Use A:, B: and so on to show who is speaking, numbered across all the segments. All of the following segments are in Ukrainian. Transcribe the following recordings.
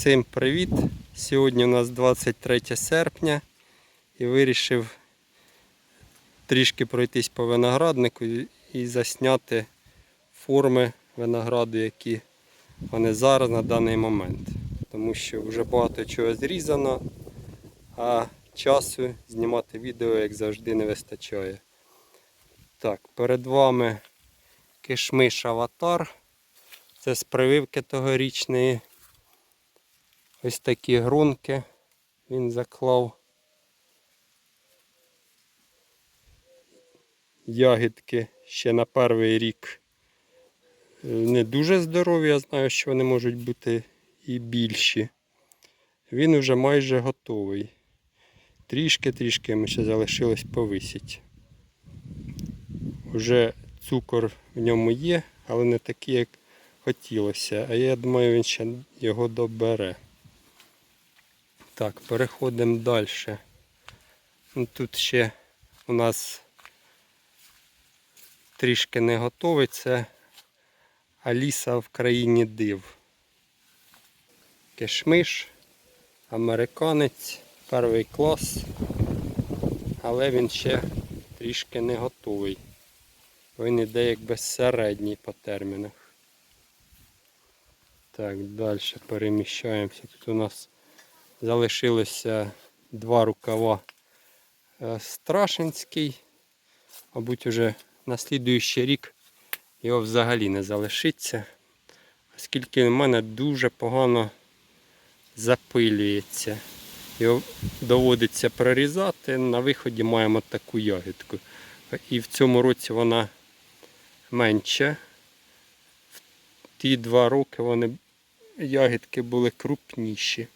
A: Всім привіт! Сьогодні у нас 23 серпня і вирішив трішки пройтись по винограднику і- засняти форми винограду, які вони зараз на даний момент. Тому що вже багато чого зрізано, а часу знімати відео, як завжди, не вистачає. Так, перед вами кишмиш аватар. Це з прививки тогорічної. Ось такі грунки він заклав. Ягідки ще на перший рік не дуже здорові, я знаю, що вони можуть бути і більші. Він вже майже готовий. Трішки-трішки йому ще залишилось повисіть. Уже цукор в ньому є, але не такий, як хотілося. А я думаю, він ще його добере. Так, переходимо далі. Ну, Тут ще у нас трішки не готовий. Це Аліса в країні див. Кишмиш, американець, перший клас, але він ще трішки не готовий. Він іде якби середній по термінах. Так, далі переміщаємося. Тут у нас залишилося два рукава е, Страшинський. Мабуть, уже на слідуючий рік його взагалі не залишиться, оскільки в мене дуже погано запилюється. Його доводиться прорізати. На виході маємо таку ягідку. І в цьому році вона менша. В ті два роки вони ягідки були крупніші.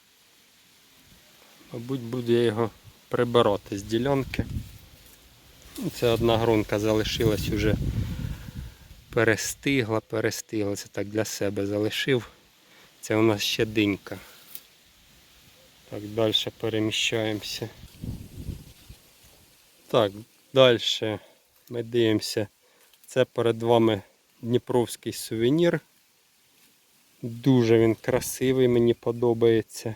A: Мабуть, буду я його прибирати з ділянки. Ну, Це одна грунка залишилась уже перестигла, перестигла. Це так для себе залишив. Це у нас ще динька. Так, далі переміщаємося. Так, далі ми дивимося. Це перед вами Дніпровський сувенір. Дуже він красивий, мені подобається.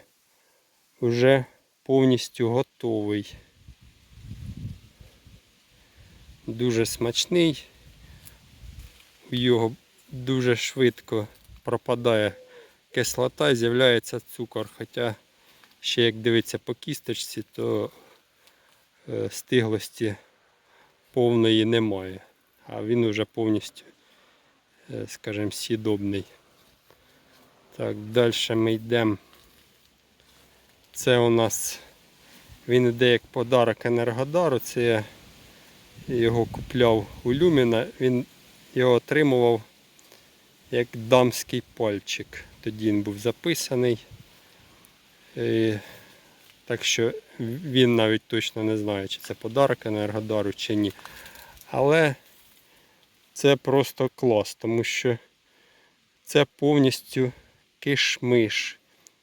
A: Вже повністю готовий. Дуже смачний. Його дуже швидко пропадає кислота і з'являється цукор. Хоча ще як дивиться по кісточці, то е, стиглості повної немає. А він вже повністю, е, скажімо, сідобний. Так, далі ми йдемо. Це у нас він іде як подарок Енергодару. Це я його купляв у Люміна. Він його отримував як дамський пальчик. Тоді він був записаний. І, так що він навіть точно не знає, чи це подарок Енергодару, чи ні. Але це просто клас, тому що це повністю кишмиш.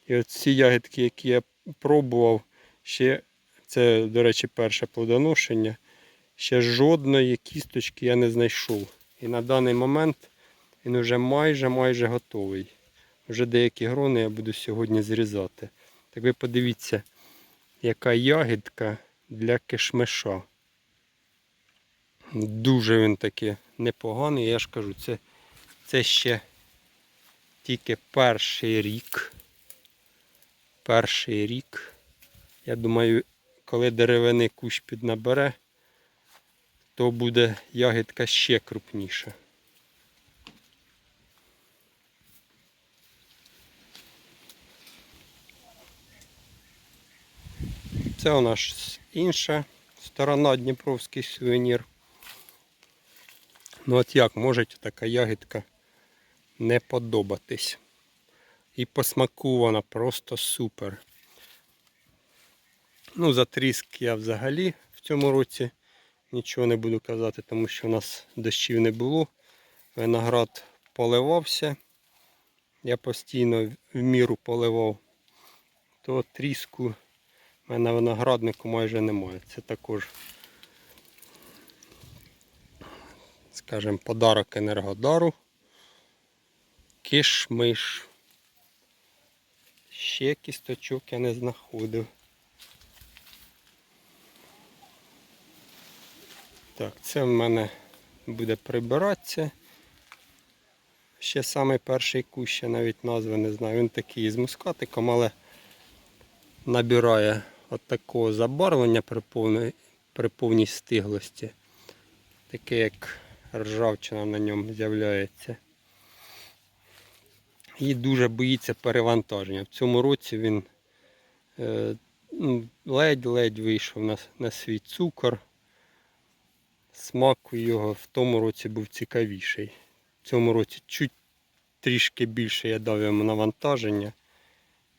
A: І от ці ягідки, які я пробував, ще це, до речі, перше плодоношення. Ще жодної кісточки я не знайшов. І на даний момент він вже майже майже готовий. Вже деякі грони я буду сьогодні зрізати. Так ви подивіться, яка ягідка для кишмиша. Дуже він таки непоганий, я ж кажу, це, це ще тільки перший рік. Перший рік. Я думаю, коли деревини кущ піднабере, то буде ягідка ще крупніша. Це у нас інша сторона Дніпровський сувенір. Ну от як може така ягідка не подобатись. І по просто супер. Ну, за тріск я взагалі в цьому році нічого не буду казати, тому що у нас дощів не було. Виноград поливався. Я постійно в міру поливав, то тріску в мене винограднику майже немає. Це також, скажімо, подарок Енергодару. Кишмиш. Ще кісточок я не знаходив. Так, це в мене буде прибиратися. Ще самий перший кущ, я навіть назви не знаю. Він такий з мускатиком, але набирає от такого забарвлення при повній, при повній стиглості. Таке як ржавчина на ньому з'являється. І дуже боїться перевантаження. В цьому році він е, ну, ледь-ледь вийшов на, на свій цукор. Смак його в тому році був цікавіший. В цьому році чуть трішки більше я дав йому навантаження.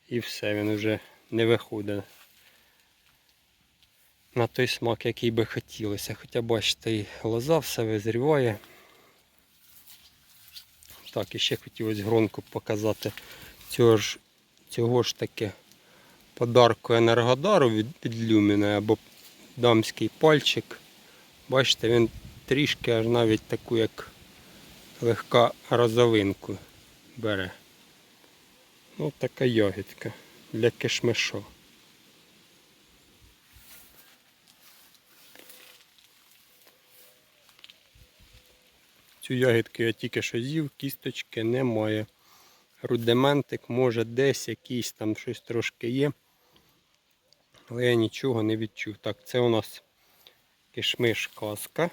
A: І все, він вже не виходить на той смак, який би хотілося. Хоча бачите, і лоза все визріває. Так, і ще хотілося гронку показати цього ж, цього ж таки подарку енергодару від, від Люміна або дамський пальчик. Бачите, він трішки аж навіть таку як легка розовинку бере. Ну, така ягідка для кишмиша. Цю ягідку я тільки що з'їв, кісточки немає. Рудиментик може десь якийсь там щось трошки є. Але я нічого не відчув. Так, це у нас кишмиш каска.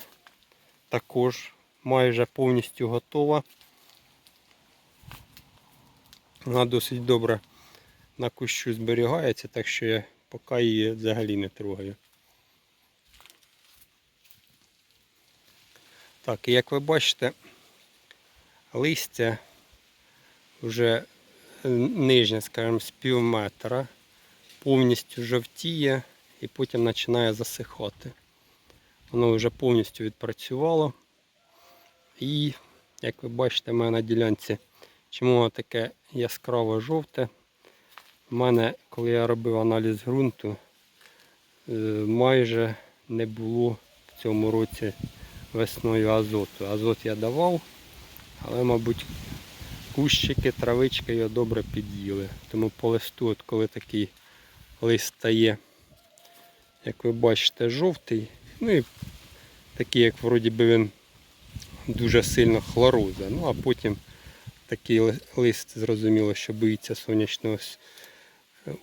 A: Також майже повністю готова. Вона досить добре на кущу зберігається, так що я поки її взагалі не трогаю. Так, і як ви бачите, листя вже е, нижнє, скажімо, з пів метра повністю жовтіє і потім починає засихати. Воно вже повністю відпрацювало. І, як ви бачите, в мене на ділянці, чому воно таке яскраво жовте. У мене, коли я робив аналіз ґрунту, е, майже не було в цьому році весною азоту. Азот я давав, але, мабуть, кущики, травички його добре під'їли. Тому по листу, от коли такий лист стає, як ви бачите, жовтий, ну і такий, як вроді би він дуже сильно хлороза. Ну а потім такий лист, зрозуміло, що боїться сонячного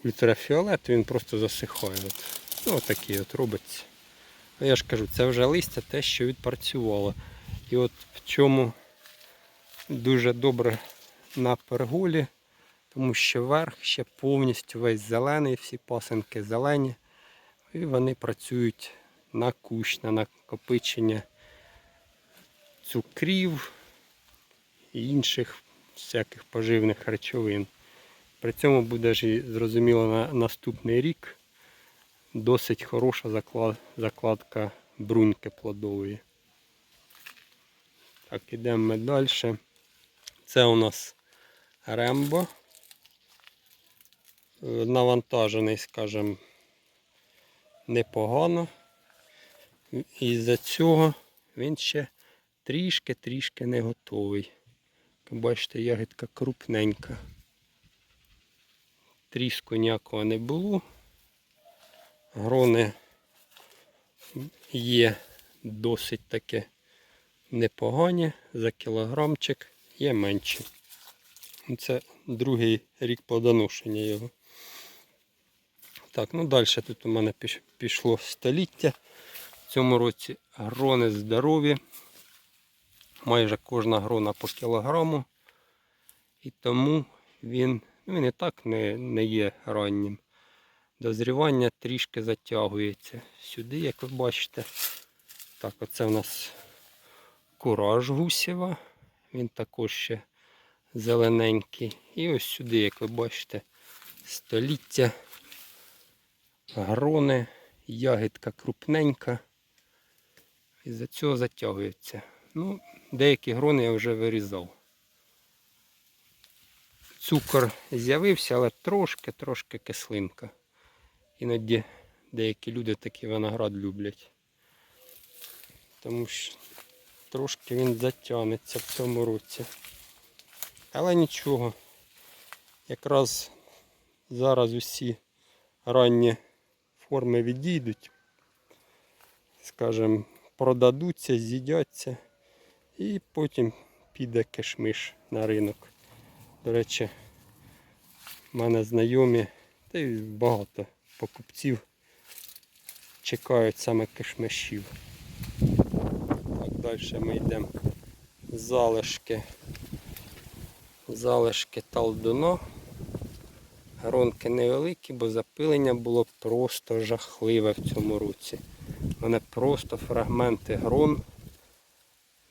A: ультрафіолету, він просто засихає. От. Ну, такий от робиться. А Я ж кажу, це вже листя те, що відпрацювало. І от в чому дуже добре на перголі, тому що верх ще повністю весь зелений, всі пасинки зелені. І вони працюють на кущ, на накопичення цукрів і інших всяких поживних речовин. При цьому буде ж зрозуміло на наступний рік досить хороша заклад- закладка бруньки плодової. Так, ідемо ми далі. Це у нас рембо. Е, Навантажений, скажімо, непогано. І з-за цього він ще трішки-трішки не готовий. Бачите, ягідка крупненька. Тріску ніякого не було. Грони є досить таки непогані. За кілограмчик є менші. Це другий рік плодоношення його. Так, ну далі тут у мене пішло століття. В цьому році грони здорові. Майже кожна грона по кілограму. І тому він, ну, він і так не, не є раннім. Дозрівання трішки затягується сюди, як ви бачите. Так, оце в нас кураж гусєва. Він також ще зелененький. І ось сюди, як ви бачите, століття, грони, ягідка крупненька. І за цього затягується. Ну, деякі грони я вже вирізав. Цукор з'явився, але трошки-трошки кислинка. Іноді деякі люди такий виноград люблять. Тому що трошки він затягнеться в цьому році. Але нічого. Якраз Зараз усі ранні форми відійдуть, скажімо, продадуться, з'їдяться і потім піде кишмиш на ринок. До речі, в мене знайомі, та й багато покупців чекають саме кишмишів. Так, далі ми йдемо залишки. Залишки талдуно. Гронки невеликі, бо запилення було просто жахливе в цьому році. Мене просто фрагменти грон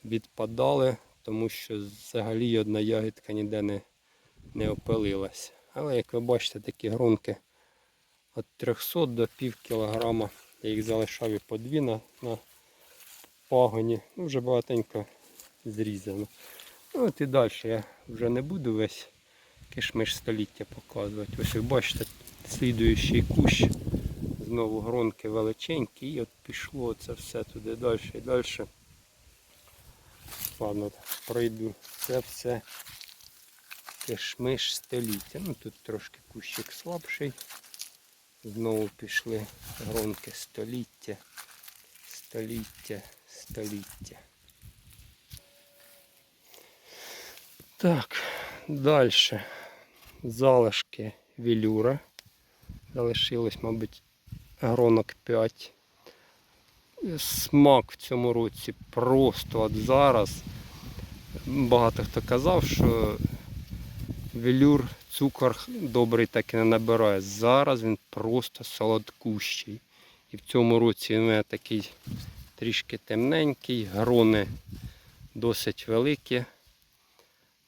A: відпадали, тому що взагалі одна ягідка ніде не, не опилилась. Але як ви бачите, такі гронки від 300 до пів кілограма. Я їх залишав і по дві на, на пагоні. Ну, вже багатенько зрізано. Ну, от і далі я вже не буду весь кишмиш століття показувати. Ось ви бачите, слідуючий кущ. Знову гронки величенькі і от пішло це все туди далі і далі. Ладно, пройду. Це все кишмиш століття. Ну тут трошки кущик слабший. Знову пішли гронки століття, століття, століття. Так, далі. Залишки велюра. Залишилось, мабуть, гронок 5. Смак в цьому році просто от зараз. Багато хто казав, що велюр цукор добрий так і не набирає. Зараз він просто солодкущий. І в цьому році він такий трішки темненький, грони досить великі.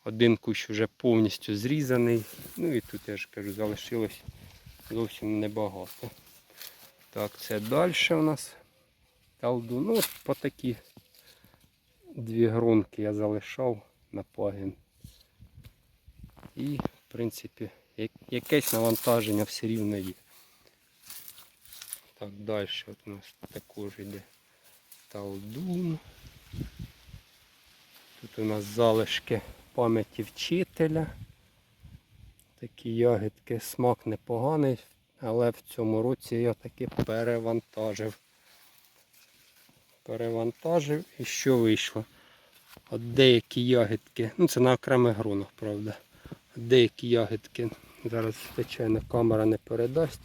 A: Один кущ вже повністю зрізаний. Ну і тут я ж кажу, залишилось зовсім небагато. Так, це далі у нас талду. Ну, по такі дві гронки я залишав на пагін. І, в принципі, якесь навантаження все рівно є. Так, далі от у нас також йде талдун. Тут у нас залишки пам'яті вчителя. Такі ягідки, смак непоганий, але в цьому році я таки перевантажив. Перевантажив і що вийшло? От деякі ягідки, ну це на окремих грунах, правда. Деякі ягідки, зараз звичайно камера не передасть.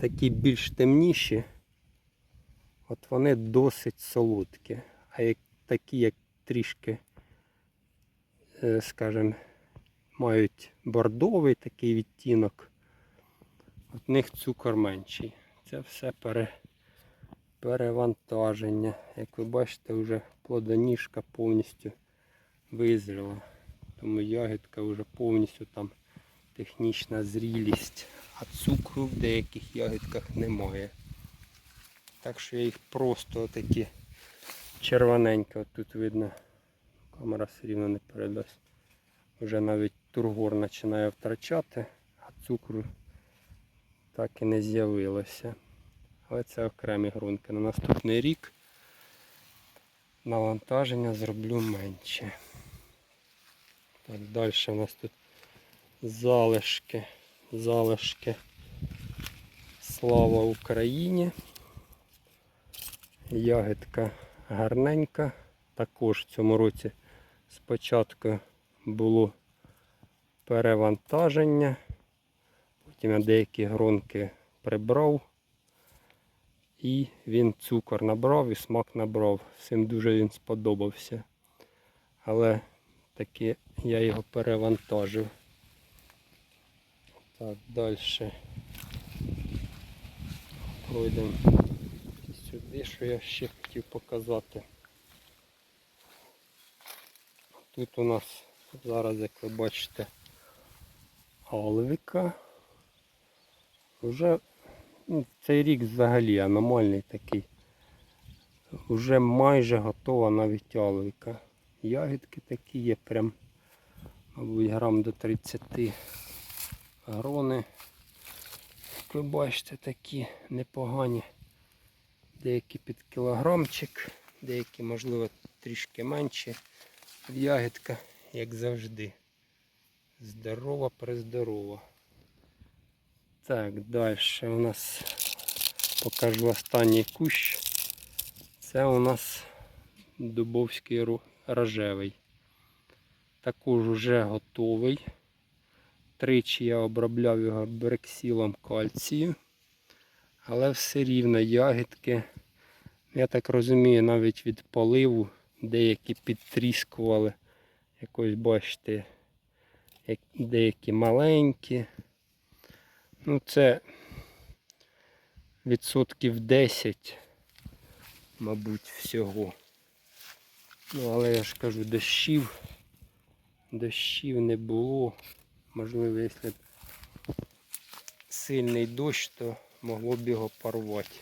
A: Такі більш темніші, от вони досить солодкі. А як такі, як трішки, е, скажімо, мають бордовий такий відтінок, от них цукор менший. Це все пере, перевантаження. Як ви бачите, вже плодоніжка повністю визріла. Тому ягідка вже повністю там технічна зрілість, а цукру в деяких ягідках немає. Так що я їх просто такі червоненькі, от тут видно, камера все рівно не передасть. Вже навіть тургор починає втрачати, а цукру так і не з'явилося. Але це окремі грунки. На наступний рік навантаження зроблю менше. Так, далі у нас тут залишки, залишки. Слава Україні. Ягідка гарненька. Також в цьому році спочатку було перевантаження. Потім я деякі гронки прибрав. І він цукор набрав і смак набрав. Всім дуже він сподобався. Але таки я його перевантажив. Так, далі. Пройдемо сюди, що я ще хотів показати. Тут у нас зараз, як ви бачите, алвіка. Вже ну, цей рік взагалі аномальний такий. Вже майже готова навіть алвіка. Ягідки такі є, прям, мабуть, грам до 30 грони. Як ви бачите, такі непогані. Деякі під кілограмчик, деякі, можливо, трішки менші. Ягідка, як завжди. Здорова, прездорова. Так, далі у нас покажу останній кущ. Це у нас дубовський рожевий. Також вже готовий. Тричі я обробляв його брексілом кальцію. Але все рівно ягідки, я так розумію, навіть від поливу деякі підтріскували. Якось бачите, деякі маленькі. Ну це відсотків 10, мабуть, всього. Ну, але я ж кажу, дощів, дощів не було. Можливо, якщо б сильний дощ, то могло б його порвати.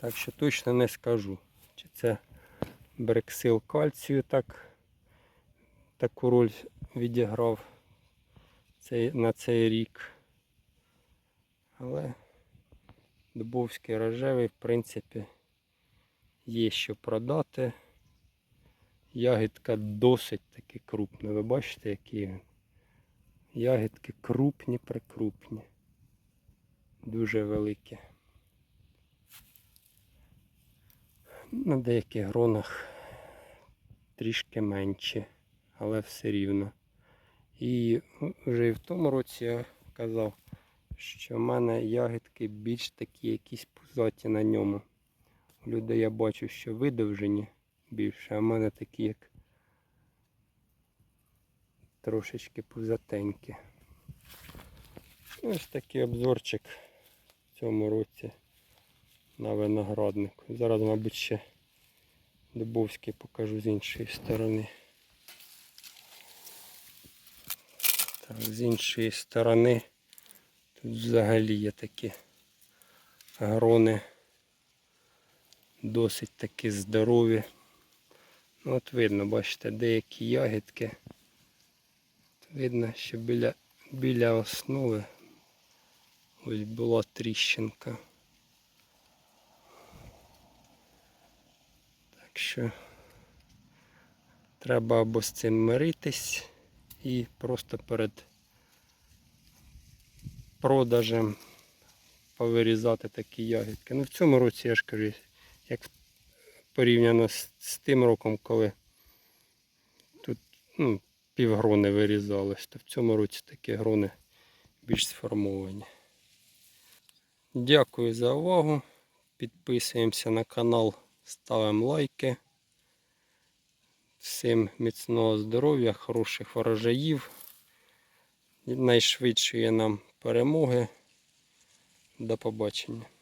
A: Так що точно не скажу, чи це брексил кальцію так, таку роль відіграв цей, на цей рік. Але Дубовський рожевий, в принципі, є що продати. Ягідка досить таки крупна. Ви бачите, які? Ягідки крупні, прикрупні. Дуже великі. На деяких гронах трішки менші, але все рівно. І вже і в тому році я казав, що в мене ягідки більш такі якісь пузаті на ньому. Людей я бачу, що видовжені більше, а в мене такі як трошечки пузатенькі. Ось такий обзорчик в цьому році на винограднику. Зараз, мабуть, ще Дубовський покажу з іншої сторони. Так, з іншої сторони тут взагалі є такі грони досить таки здорові. Ну, от видно, бачите, деякі ягідки. Видно, що біля, біля основи ось була тріщинка. Так що треба або з цим миритись і просто перед продажем повирізати такі ягідки. Ну в цьому році я ж кажу, як порівняно з, з тим роком, коли тут ну, півгрони вирізались, то в цьому році такі грони більш сформовані. Дякую за увагу. Підписуємося на канал, ставимо лайки. Всім міцного здоров'я, хороших врожаїв, найшвидшої нам перемоги. До побачення.